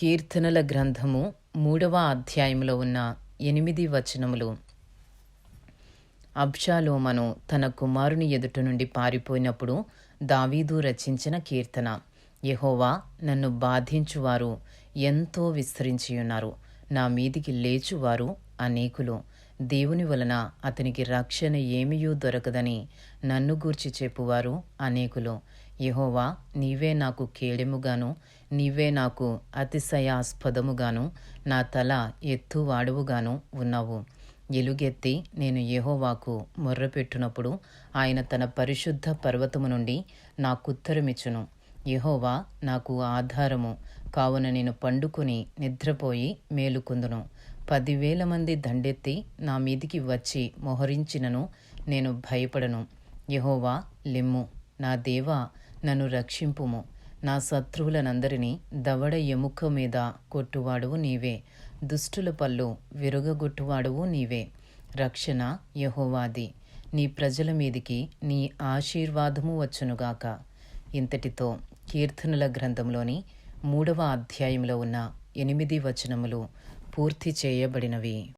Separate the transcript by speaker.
Speaker 1: కీర్తనల గ్రంథము మూడవ అధ్యాయంలో ఉన్న ఎనిమిది వచనములు. అబ్షాలోమను తన కుమారుని ఎదుట నుండి పారిపోయినప్పుడు దావీదు రచించిన కీర్తన. యహోవా నన్ను బాధించువారు ఎంతో విస్తరించియున్నారు. నా మీదికి లేచువారు అనేకులు. దేవుని వలన అతనికి రక్షణ ఏమీయూ దొరకదని నన్ను గూర్చి చెప్పువారు అనేకులు. యహోవా నీవే నాకు కేడెముగాను నీవే నాకు అతిశయాస్పదముగాను నా తల ఎత్తువాడువుగాను ఉన్నావు. ఎలుగెత్తి నేను యహోవాకు మొర్రపెట్టునప్పుడు ఆయన తన పరిశుద్ధ పర్వతము నుండి నాకుత్తరమిచ్చును. యహోవా నాకు ఆధారము కావున నేను పండుకొని నిద్రపోయి మేలుకుందును. పదివేల మంది దండెత్తి నా మీదికి వచ్చి మొహరించినను నేను భయపడను. యహోవా లెమ్ము నా దేవా నన్ను రక్షింపుము. నా శత్రువులనందరినీ దవడ ఎముక మీద కొట్టువాడువు నీవే. దుష్టుల పళ్ళు విరుగగొట్టువాడువు నీవే. రక్షణ యహోవాది. నీ ప్రజల మీదికి నీ ఆశీర్వాదము వచ్చునుగాక. ఇంతటితో కీర్తనల గ్రంథంలోని మూడవ అధ్యాయంలో ఉన్న ఎనిమిది వచనములు పూర్తి చేయబడినవి.